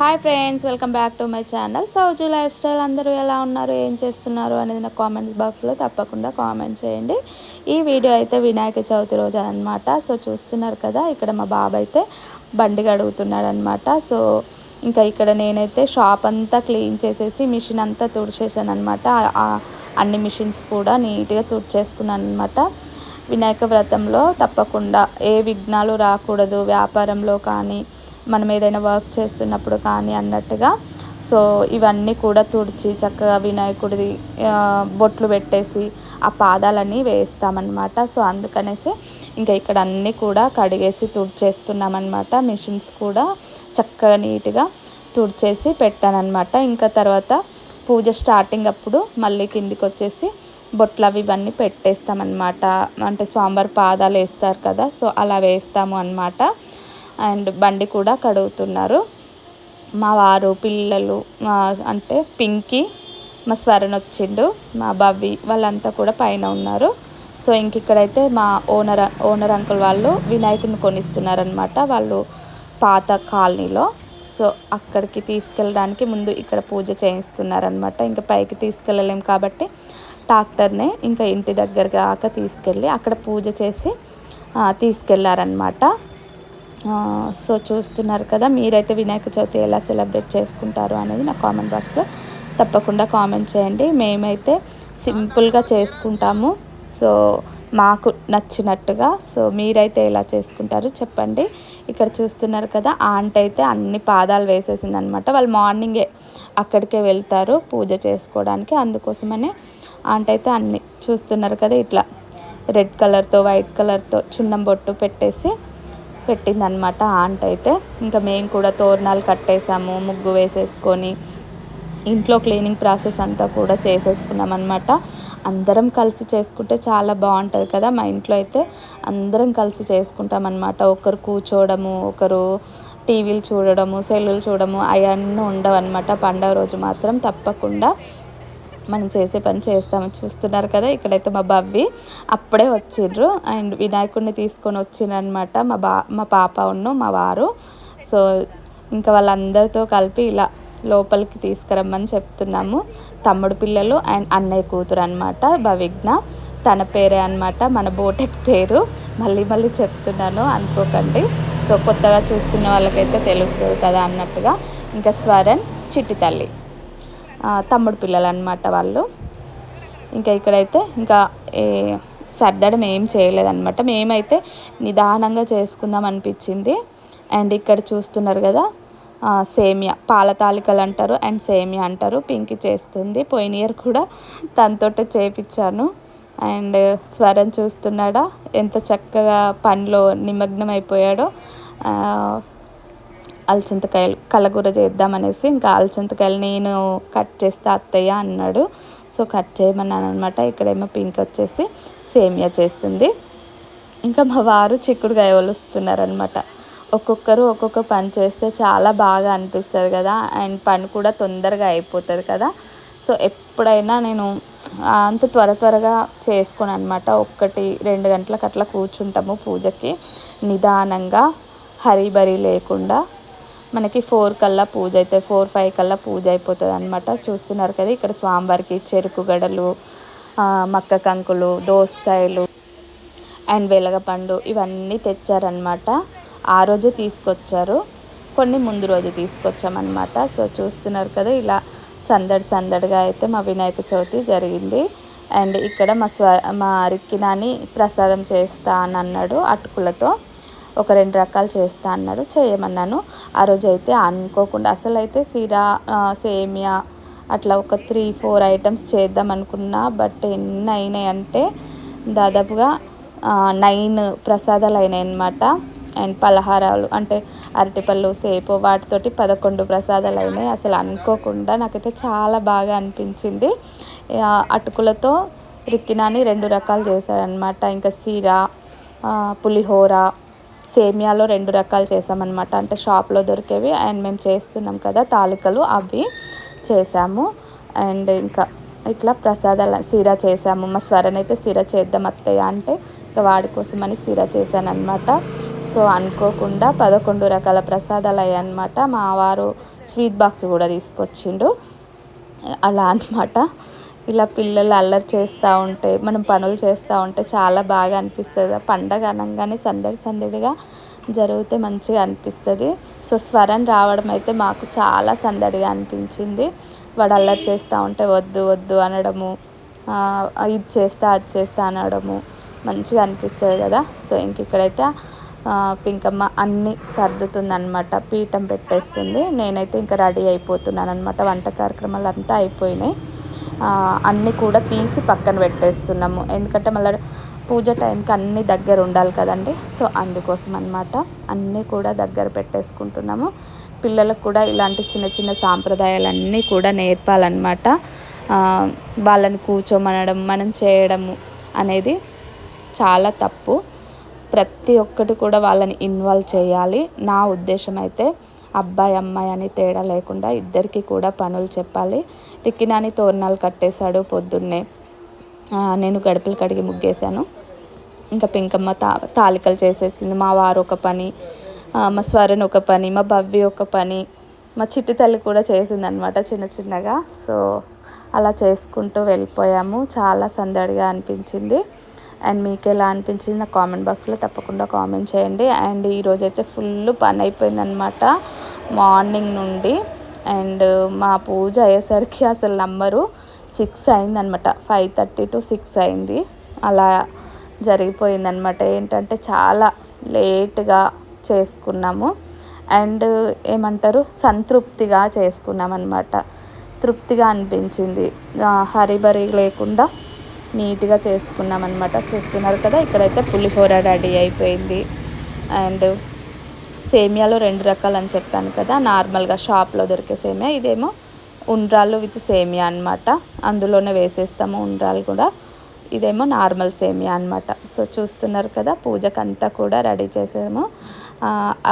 Hi friends welcome back to my channel. Souju lifestyle అందరూ ఎలా ఉన్నారు ఏం చేస్తున్నారు అనేది నా కామెంట్స్ బాక్స్లో తప్పకుండా కామెంట్ చేయండి. ఈ వీడియో అయితే వినాయక చవితి రోజు అనమాట సో చూస్తున్నారు కదా ఇక్కడ మా బాబు అయితే బండి గడుగుతున్నాడు అనమాట సో ఇంకా ఇక్కడ నేనైతే షాప్ అంతా క్లీన్ చేసేసి మిషన్ అంతా తుడిచేసాను అనమాట అన్ని మిషన్స్ కూడా నీట్గా తుడిచేసుకున్నాను అనమాట వినాయక వ్రతంలో తప్పకుండా ఏ విఘ్నాలు రాకూడదు వ్యాపారంలో కానీ మనం ఏదైనా వర్క్ చేస్తున్నప్పుడు కానీ అన్నట్టుగా. సో ఇవన్నీ కూడా తుడిచి చక్కగా వినాయకుడిది బొట్లు పెట్టేసి ఆ పాదాలన్నీ వేస్తామన్నమాట సో అందుకనేసి ఇంకా ఇక్కడ అన్నీ కూడా కడిగేసి తుడిచేస్తున్నామన్నమాట. మిషన్స్ కూడా చక్కగా నీట్గా తుడిచేసి పెట్టానమాట ఇంకా తర్వాత పూజ స్టార్టింగ్ అప్పుడు మళ్ళీ కిందికి వచ్చేసి బొట్లు అవి ఇవన్నీ పెట్టేస్తామన్నమాట. అంటే స్వామివారి పాదాలు వేస్తారు కదా సో అలా వేస్తాము అనమాట అండ్ బండి కూడా కడుగుతున్నారు. మా వారు పిల్లలు మా అంటే పింకీ మా స్వరణ్ వచ్చిండు మా బవ్వి వాళ్ళంతా కూడా పైన ఉన్నారు. సో ఇంక ఇక్కడైతే మా ఓనర్ ఓనర్ అంకుల్ వాళ్ళు వినాయకుడిని కొనిస్తున్నారనమాట వాళ్ళు పాత కాలనీలో. సో అక్కడికి తీసుకెళ్ళడానికి ముందు ఇక్కడ పూజ చేయిస్తున్నారనమాట ఇంకా పైకి తీసుకెళ్ళలేం కాబట్టి ట్రాక్టర్నే ఇంకా ఇంటి దగ్గర దాకా తీసుకెళ్ళి అక్కడ పూజ చేసి తీసుకెళ్ళారనమాట సో చూస్తున్నారు కదా మీరైతే వినాయక చవితి ఎలా సెలబ్రేట్ చేసుకుంటారు అనేది నా కామెంట్ బాక్స్లో తప్పకుండా కామెంట్ చేయండి. మేమైతే సింపుల్గా చేసుకుంటాము. సో మాకు నచ్చినట్టుగా సో మీరైతే ఎలా చేసుకుంటారు చెప్పండి. ఇక్కడ చూస్తున్నారు కదా ఆంట్ అయితే అన్ని పాదాలు వేసేసింది అనమాట వాళ్ళు మార్నింగే అక్కడికే వెళ్తారు పూజ చేసుకోవడానికి. అందుకోసమనే ఆంట్ అయితే అన్ని చూస్తున్నారు కదా ఇట్లా రెడ్ కలర్తో వైట్ కలర్తో చున్నం బొట్టు పెట్టేసి పెట్టిందనమాట ఆంట్ అయితే. ఇంకా మేము కూడా తోరణాలు కట్టేసాము ముగ్గు వేసేసుకొని ఇంట్లో క్లీనింగ్ ప్రాసెస్ అంతా కూడా చేసేసుకున్నాం అనమాట అందరం కలిసి చేసుకుంటే చాలా బాగుంటుంది కదా మా ఇంట్లో అయితే అందరం కలిసి చేసుకుంటాం అనమాట ఒకరు కూర్చోవడము ఒకరు టీవీలు చూడడము సెల్లులు చూడడము అవన్నీ ఉండవు అనమాట పండగ రోజు మాత్రం తప్పకుండా మనం చేసే పని చేస్తాము చూస్తున్నారు కదా ఇక్కడైతే మా బవ్వి అప్పుడే వచ్చిండ్రు. అండ్ వినాయకుడిని తీసుకొని వచ్చిండ్రనమాట మా బా మా పాప ఉన్ను మా వారు. సో ఇంకా వాళ్ళందరితో కలిపి ఇలా లోపలికి తీసుకురమ్మని చెప్తున్నాము. తమ్ముడు పిల్లలు అండ్ అన్నయ్య కూతురు అనమాట భవిజ్ఞ. తన పేరే అనమాట మన బోటెక్ పేరు. మళ్ళీ మళ్ళీ చెప్తున్నాను అనుకోకండి. సో కొత్తగా చూస్తున్న వాళ్ళకైతే తెలుస్తుంది కదా అన్నట్టుగా. ఇంకా స్వరణ్ చిట్టి తల్లి. తమ్ముడు పిల్లలు అనమాట వాళ్ళు. ఇంకా ఇక్కడైతే ఇంకా సర్దడం ఏం చేయలేదన్నమాట. మేమైతే నిదానంగా చేసుకుందాం అనిపించింది. అండ్ ఇక్కడ చూస్తున్నారు కదా సేమియా. పాల తాలికలు అంటారు అండ్ సేమియా అంటారు. పింకి చేస్తుంది. పోయిన ఇయర్ కూడా తనతోటే చేపించాను. అండ్ స్వరం చూస్తున్నాడా? ఎంత చక్కగా పనిలో నిమగ్నం అయిపోయాడో అలచింతకాయలు కలగూర చేద్దామనేసి ఇంకా అలచింతకాయలు నేను కట్ చేస్తే అత్తయ్య అన్నాడు. సో కట్ చేయమన్నాను అనమాట ఇక్కడేమో పింక్ వచ్చేసి సేమియా చేస్తుంది. ఇంకా మా వారు చిక్కుడుకాయ వస్తున్నారనమాట ఒక్కొక్కరు ఒక్కొక్క పని చేస్తే చాలా బాగా అనిపిస్తుంది కదా. అండ్ పని కూడా తొందరగా అయిపోతుంది కదా. సో ఎప్పుడైనా నేను అంత త్వర త్వరగా చేసుకోను అనమాట ఒక్కటి రెండు గంటలకు అట్లా కూర్చుంటాము పూజకి. నిదానంగా హరిబరి లేకుండా మనకి ఫోర్ కల్లా పూజ అయితే ఫోర్ ఫైవ్ కల్లా పూజ అయిపోతుంది అనమాట చూస్తున్నారు కదా ఇక్కడ స్వామివారికి చెరుకు గడలు మక్క కంకులు దోసకాయలు అండ్ వెలగపండు ఇవన్నీ తెచ్చారనమాట ఆ రోజే తీసుకొచ్చారు. కొన్ని ముందు రోజు తీసుకొచ్చామన్నమాట. సో చూస్తున్నారు కదా ఇలా సందడి సందడిగా అయితే మా వినాయక చవితి జరిగింది. అండ్ ఇక్కడ మా స్వ మా రిక్కినాని ప్రసాదం చేస్తా అని అన్నాడు అటుకులతో. ఒక రెండు రకాలు చేస్తా అన్నాడు చేయమన్నాను. ఆ రోజు అయితే అనుకోకుండా అసలు అయితే సిరా సేమియా అట్లా ఒక త్రీ ఫోర్ ఐటమ్స్ చేద్దాం అనుకున్నా. బట్ ఎన్ని అయినాయి అంటే దాదాపుగా నైన్ ప్రసాదాలు అయినాయి అనమాట అండ్ పలహారాలు అంటే అరటిపళ్ళు సేపు వాటితోటి పదకొండు ప్రసాదాలు అయినాయి. అసలు అనుకోకుండా నాకైతే చాలా బాగా అనిపించింది. అటుకులతో రిక్కినాని రెండు రకాలు చేశాడనమాట ఇంకా సీరా పులిహోర సేమియాలో రెండు రకాలు చేసామన్నమాట. అంటే షాప్లో దొరికేవి అండ్ మేము చేస్తున్నాం కదా తాలికలు అవి చేసాము. అండ్ ఇంకా ఇట్లా ప్రసాదాల సీర చేసాము. మా స్వరన్ అయితే చేద్దాం అత్తయ్య అంటే ఇంకా వాడి కోసం అని సీర చేశానమాట సో అనుకోకుండా పదకొండు రకాల ప్రసాదాలు అయ్యాయన్నమాట. మా వారు స్వీట్ బాక్స్ కూడా తీసుకొచ్చిండు. అలా అనమాట ఇలా పిల్లలు అల్లరి చేస్తూ ఉంటే మనం పనులు చేస్తూ ఉంటే చాలా బాగా అనిపిస్తుంది. పండగ అనగానే సందడి సందడిగా జరిగితే మంచిగా అనిపిస్తుంది. సో స్వరం రావడం అయితే మాకు చాలా సందడిగా అనిపించింది. వాడు అల్లరి చేస్తూ ఉంటే వద్దు వద్దు అనడము ఇది చేస్తా అది చేస్తా అనడము మంచిగా అనిపిస్తుంది కదా. సో ఇంక ఇక్కడైతే పింకమ్మ అన్నీ సర్దుతుంది అనమాట పీఠం పెట్టేస్తుంది. నేనైతే ఇంకా రెడీ అయిపోతున్నాను అనమాట వంట కార్యక్రమాలు అంతా అయిపోయినాయి. అన్నీ కూడా తీసి పక్కన పెట్టేస్తున్నాము. ఎందుకంటే మళ్ళీ పూజ టైంకి అన్నీ దగ్గర ఉండాలి కదండి. సో అందుకోసం అనమాట అన్నీ కూడా దగ్గర పెట్టేసుకుంటున్నాము. పిల్లలకు కూడా ఇలాంటి చిన్న చిన్న సాంప్రదాయాలన్నీ కూడా నేర్పాలన్నమాట. వాళ్ళని కూర్చోమనడం మనం చేయడము అనేది చాలా తప్పు. ప్రతి ఒక్కటి కూడా వాళ్ళని ఇన్వాల్వ్ చేయాలి. నా ఉద్దేశం అయితే అబ్బాయి అమ్మాయి అని తేడా లేకుండా ఇద్దరికీ కూడా పనులు చెప్పాలి. రిక్కినాని తోరణాలు కట్టేశాడు పొద్దున్నే. నేను గడపలు కడిగి ముగ్గేశాను. ఇంకా పింకమ్మ తా తాలికలు చేసేసింది. మా వారు ఒక పని మా స్వరణ్ ఒక పని మా భవ్య ఒక పని మా చిట్టి తల్లి కూడా చేసిందనమాట చిన్న చిన్నగా. సో అలా చేసుకుంటూ వెళ్ళిపోయాము. చాలా సందడిగా అనిపించింది. అండ్ మీకు ఎలా అనిపించింది నా కామెంట్ బాక్స్లో తప్పకుండా కామెంట్ చేయండి. అండ్ ఈరోజైతే ఫుల్ పని అయిపోయిందనమాట మార్నింగ్ నుండి. అండ్ మా పూజ అయ్యేసరికి అసలు నంబరు సిక్స్ అయిందనమాట. ఫైవ్ థర్టీ టు సిక్స్ అయింది. అలా జరిగిపోయిందనమాట. ఏంటంటే చాలా లేట్గా చేసుకున్నాము. అండ్ ఏమంటారు? సంతృప్తిగా చేసుకున్నాం అనమాట తృప్తిగా అనిపించింది. హరిబరి లేకుండా నీట్గా చేసుకున్నాం అనమాట చూస్తున్నారు కదా ఇక్కడైతే పులిహోర రెడీ అయిపోయింది. అండ్ సేమియాలో రెండు రకాలు అని చెప్పాను కదా నార్మల్గా షాప్లో దొరికే సేమియా ఇదేమో ఉండ్రాలు విత్ సేమియా అనమాట అందులోనే వేసేస్తాము ఉండ్రాలు కూడా. ఇదేమో నార్మల్ సేమియా అనమాట సో చూస్తున్నారు కదా పూజకు అంతా కూడా రెడీ చేసాము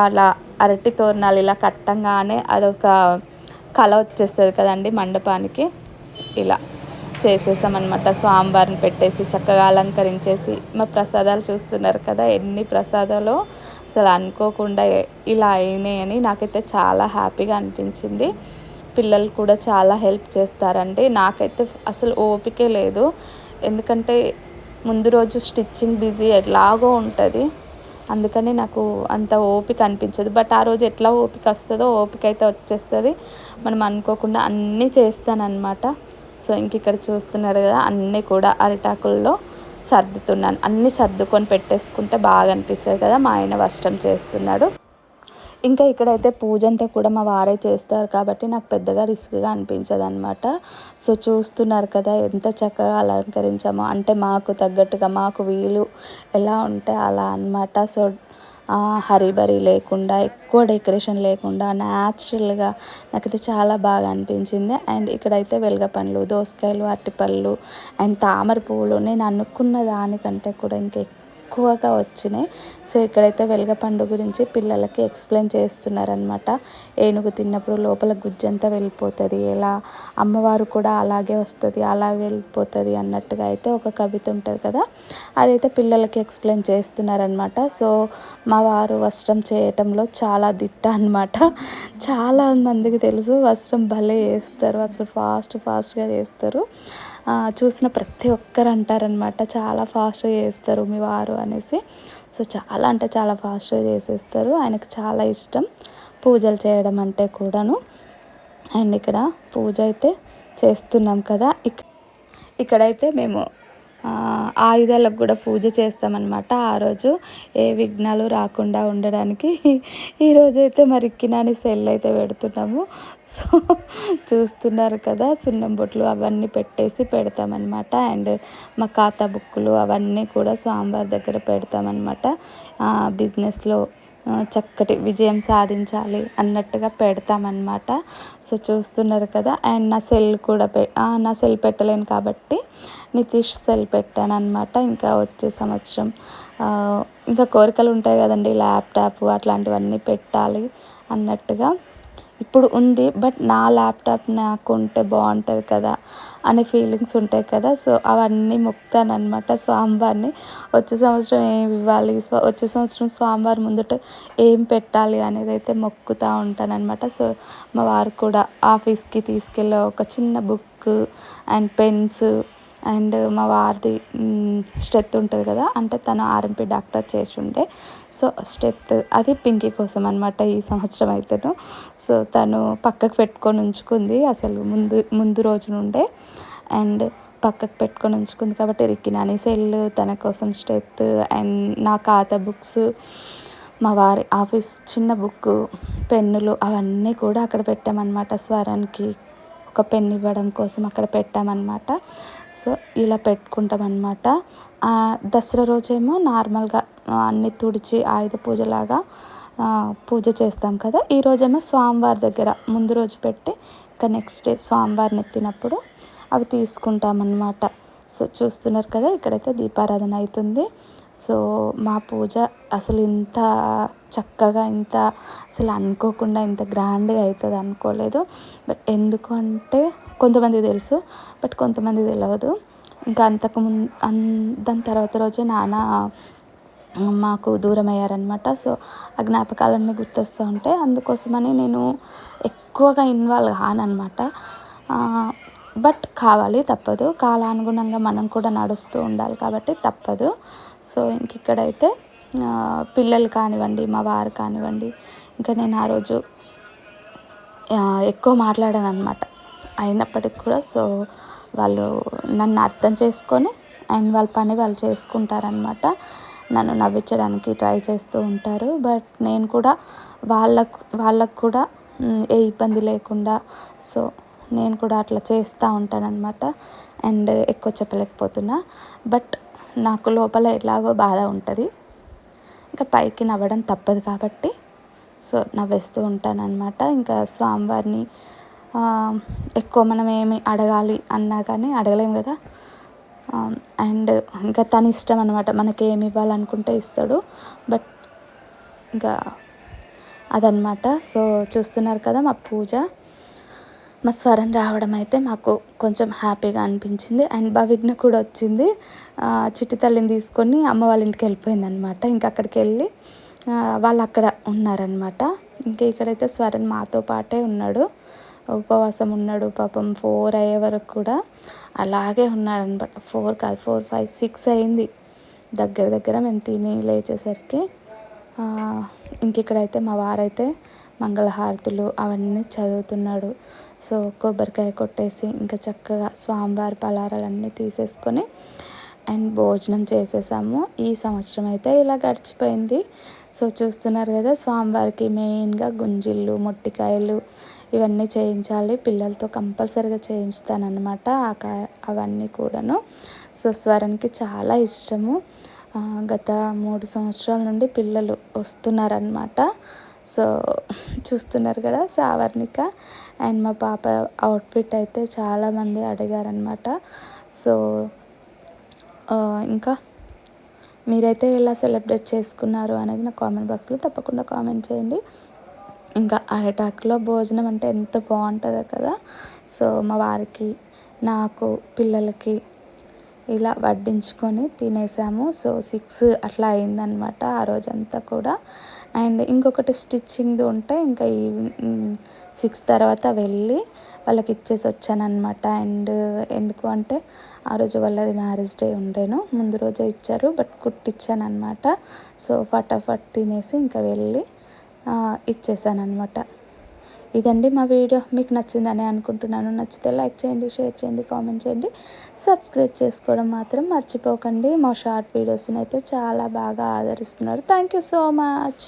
అలా అరటి తోరణాలు ఇలా కట్టంగానే అదొక కళ వచ్చేస్తుంది కదండి మండపానికి. ఇలా చేసేసామన్నమాట. స్వామివారిని పెట్టేసి చక్కగా అలంకరించేసి మా ప్రసాదాలు చూస్తున్నారు కదా ఎన్ని ప్రసాదాలు అసలు అనుకోకుండా ఇలా అయినాయని నాకైతే చాలా హ్యాపీగా అనిపించింది. పిల్లలు కూడా చాలా హెల్ప్ చేస్తారండి. నాకైతే అసలు ఓపికే లేదు. ఎందుకంటే ముందు రోజు స్టిచ్చింగ్ బిజీ ఎలాగో ఉంటుంది. అందుకని నాకు అంత ఓపిక అనిపించదు. బట్ ఆ రోజు ఎట్లా ఓపిక వస్తుందో ఓపిక అయితే వచ్చేస్తుంది. మనం అనుకోకుండా అన్నీ చేస్తానన్నమాట. సో ఇంక ఇక్కడ చూస్తున్నారు కదా అన్నీ కూడా అరిటాకుల్లో. సర్దుతున్నాను. అన్నీ సర్దుకొని పెట్టేసుకుంటే బాగా అనిపిస్తుంది కదా మా ఆయన వస్త్రం చేస్తున్నాడు. ఇంకా ఇక్కడైతే పూజ అంతా కూడా మా వారే చేస్తారు కాబట్టి నాకు పెద్దగా రిస్క్గా అనిపించదు అనమాట సో చూస్తున్నారు కదా ఎంత చక్కగా అలంకరించామో. అంటే మాకు తగ్గట్టుగా మాకు వీలు ఎలా ఉంటే అలా అనమాట సో హరిబరి లేకుండా ఎక్కువ డెకరేషన్ లేకుండా న్యాచురల్గా నాకైతే చాలా బాగా అనిపించింది. అండ్ ఇక్కడైతే వెలగ పండ్లు దోసకాయలు అరటిపళ్ళు అండ్ తామర పువ్వులు నేను అనుకున్న దానికంటే కూడా ఇంకా ఎక్కువగా వచ్చినాయి. సో ఇక్కడైతే వెలగపండు గురించి పిల్లలకి ఎక్స్ప్లెయిన్ చేస్తున్నారనమాట ఏనుగు తిన్నప్పుడు లోపల గుజ్జంతా వెళ్ళిపోతుంది. ఎలా? అమ్మవారు కూడా అలాగే వస్తుంది అలాగే వెళ్ళిపోతుంది అన్నట్టుగా అయితే ఒక కవిత ఉంటుంది కదా? అదైతే పిల్లలకి ఎక్స్ప్లెయిన్ చేస్తున్నారనమాట సో మా వారు వస్త్రం చేయటంలో చాలా దిట్ట అనమాట చాలా మందికి తెలుసు వస్త్రం భలే చేస్తారు అసలు ఫాస్ట్ ఫాస్ట్గా చేస్తారు చూసిన ప్రతి ఒక్కరు అంటారనమాట చాలా ఫాస్ట్గా చేస్తారు మీ వారు అనేసి. సో చాలా అంటే చాలా ఫాస్ట్గా చేసేస్తారు. ఆయనకు చాలా ఇష్టం పూజలు చేయడం అంటే కూడాను. అండ్ ఇక్కడ పూజ అయితే చేస్తున్నాం కదా ఇక్ ఇక్కడైతే మేము ఆయుధాలకు కూడా పూజ చేస్తామన్నమాట. ఆ రోజు ఏ విఘ్నాలు రాకుండా ఉండడానికి ఈరోజు అయితే మరి కినాని సెల్ అయితే పెడుతున్నాము. సో చూస్తున్నారు కదా సున్నం బొట్లు అవన్నీ పెట్టేసి పెడతామన్నమాట. అండ్ మా ఖాతా బుక్కులు అవన్నీ కూడా స్వామివారి దగ్గర పెడతామన్నమాట. బిజినెస్లో చక్కటి విజయం సాధించాలి అన్నట్టుగా పెడతామన్నమాట. సో చూస్తున్నారు కదా అండ్ నా సెల్ కూడా పె నా సెల్ పెట్టలేను కాబట్టి నితీష్ సెల్ పెట్టాను అనమాట ఇంకా వచ్చే సంవత్సరం. ఇంకా కోరికలు ఉంటాయి కదండి ల్యాప్టాప్ అట్లాంటివన్నీ పెట్టాలి అన్నట్టుగా. ఇప్పుడు ఉంది బట్ నా ల్యాప్టాప్ నాకు ఉంటే బాగుంటుంది కదా అనే ఫీలింగ్స్ ఉంటాయి కదా. సో అవన్నీ మొక్కుతానమాట స్వామివారిని వచ్చే సంవత్సరం ఏమి ఇవ్వాలి? సో వచ్చే సంవత్సరం స్వామివారి ముందుట ఏం పెట్టాలి అనేది అయితే మొక్కుతూ ఉంటానన్నమాట. సో మా వారు కూడా ఆఫీస్కి తీసుకెళ్ళే ఒక చిన్న బుక్ అండ్ పెన్స్ అండ్ మా వారిది స్ట్రెత్ ఉంటుంది కదా అంటే తను ఆర్ఎంపీ డాక్టర్ చేసి ఉండే సో స్ట్రెత్ అది పింకీ కోసం అనమాట ఈ సంవత్సరం అయితేను. సో తను పక్కకు పెట్టుకొని ఉంచుకుంది అసలు ముందు ముందు రోజు నుండే. అండ్ పక్కకు పెట్టుకొని ఉంచుకుంది కాబట్టి రిక్కినాని సెల్ తన కోసం స్ట్రెత్ అండ్ నా ఖాతా బుక్స్ మా వారి ఆఫీస్ చిన్న బుక్ పెన్నులు అవన్నీ కూడా అక్కడ పెట్టామన్నమాట స్వరానికి. ఒక పెన్ ఇవ్వడం కోసం అక్కడ పెట్టామన్నమాట. సో ఇలా పెట్టుకుంటాం అనమాట దసరా రోజేమో నార్మల్గా అన్ని తుడిచి ఆయుధ పూజలాగా పూజ చేస్తాం కదా. ఈరోజేమో స్వామివారి దగ్గర ముందు రోజు పెట్టి ఇంకా నెక్స్ట్ డే స్వామివారిని ఎత్తినప్పుడు అవి తీసుకుంటామన్నమాట. సో చూస్తున్నారు కదా ఇక్కడైతే దీపారాధన అవుతుంది. సో మా పూజ అసలు ఇంత చక్కగా ఇంత అసలు అనుకోకుండా ఇంత గ్రాండ్గా అవుతుంది అనుకోలేదు. బట్ ఎందుకు అంటే కొంతమంది తెలుసు బట్ కొంతమంది తెలియదు ఇంకా అంతకు ముందు దాని తర్వాత రోజే నాన్న మాకు దూరం అయ్యారనమాట సో ఆ జ్ఞాపకాలన్నీ గుర్తొస్తూ ఉంటాయి. అందుకోసమని నేను ఎక్కువగా ఇన్వాల్వ్ కానమాట బట్ కావాలి తప్పదు. కాలానుగుణంగా మనం కూడా నడుస్తూ ఉండాలి కాబట్టి తప్పదు. సో ఇంక ఇక్కడైతే పిల్లలు కానివ్వండి మా వారు కానివ్వండి ఇంకా నేను ఆ రోజు ఎక్కువ మాట్లాడాను అనమాట అయినప్పటికి కూడా సో వాళ్ళు నన్ను అర్థం చేసుకొని అండ్ వాళ్ళ పని వాళ్ళు చేసుకుంటారనమాట నన్ను నవ్వించడానికి ట్రై చేస్తూ ఉంటారు. బట్ నేను కూడా వాళ్ళకు వాళ్ళకు కూడా ఏ ఇబ్బంది లేకుండా సో నేను కూడా అట్లా చేస్తూ ఉంటానన్నమాట. అండ్ ఎక్కువ చెప్పలేకపోతున్నా. బట్ నాకు లోపల ఎలాగో బాధ ఉంటుంది. ఇంకా పైకి నవ్వడం తప్పదు కాబట్టి సో నవ్వేస్తూ ఉంటానన్నమాట. ఇంకా స్వామివారిని ఎక్కువ మనం ఏమి అడగాలి అన్నా కానీ అడగలేము కదా. అండ్ ఇంకా తన ఇష్టం అనమాట మనకి ఏమి ఇవ్వాలనుకుంటే ఇస్తాడు. బట్ ఇంకా అదనమాట సో చూస్తున్నారు కదా మా పూజ. మా రావడం అయితే మాకు కొంచెం హ్యాపీగా అనిపించింది. అండ్ భవిఘ్న కూడా వచ్చింది. చిట్టి తల్లిని తీసుకొని అమ్మ వాళ్ళ ఇంటికి వెళ్ళిపోయింది అనమాట ఇంకా అక్కడికి వెళ్ళి వాళ్ళు అక్కడ ఉన్నారనమాట ఇంకా ఇక్కడైతే స్వరన్ మాతో పాటే ఉన్నాడు. ఉపవాసం ఉన్నాడు పాపం ఫోర్ అయ్యే వరకు కూడా అలాగే ఉన్నాడు అనమాట ఫోర్ కాదు ఫోర్ ఫైవ్ సిక్స్ అయింది. దగ్గర దగ్గర మేము తిని లేచేసరికి ఇంక ఇక్కడైతే మా వారైతే మంగళహారతులు అవన్నీ చదువుతున్నాడు. సో కొబ్బరికాయ కొట్టేసి ఇంకా చక్కగా స్వామివారి పలారాలన్నీ తీసేసుకొని అండ్ భోజనం చేసేసాము. ఈ సంవత్సరం అయితే ఇలా గడిచిపోయింది. సో చూస్తున్నారు కదా స్వామివారికి మెయిన్గా గుంజిళ్ళు మొట్టికాయలు ఇవన్నీ చేయించాలి. పిల్లలతో కంపల్సరీగా చేయించుతానమాట అవన్నీ కూడాను. సో స్వరణ్కి చాలా ఇష్టము. గత మూడు సంవత్సరాల నుండి పిల్లలు వస్తున్నారనమాట సో చూస్తున్నారు కదా సావర్ణిక అండ్ మా పాప అవుట్ఫిట్ అయితే చాలామంది అడిగారనమాట సో ఇంకా మీరైతే ఎలా సెలబ్రేట్ చేసుకున్నారు అనేది నా కామెంట్ బాక్స్లో తప్పకుండా కామెంట్ చేయండి. ఇంకా అరటాకులో భోజనం అంటే ఎంత బాగుంటుందో కదా. సో మా వారికి నాకు పిల్లలకి ఇలా వడ్డించుకొని తినేసాము. సో సిక్స్ అట్లా అయిందనమాట ఆ రోజంతా కూడా. అండ్ ఇంకొకటి స్టిచ్చింగ్ది ఉంటే ఇంకా ఈ సిక్స్ తర్వాత వెళ్ళి వాళ్ళకి ఇచ్చేసి వచ్చానమాట అండ్ ఎందుకు అంటే ఆ రోజు వాళ్ళది మ్యారేజ్ డే ఉండేను. ముందు రోజే ఇచ్చారు బట్ కుట్టిచ్చానమాట సో ఫటాఫట్ తినేసి ఇంకా వెళ్ళి ఇచ్చేసాను అనమాట ఇదండి మా వీడియో. మీకు నచ్చిందని అనుకుంటున్నాను. నచ్చితే లైక్ చేయండి షేర్ చేయండి కామెంట్ చేయండి. సబ్స్క్రైబ్ చేసుకోవడం మాత్రం మర్చిపోకండి. మా షార్ట్ వీడియోస్ని అయితే చాలా బాగా ఆదరిస్తున్నారు. Thank you so much.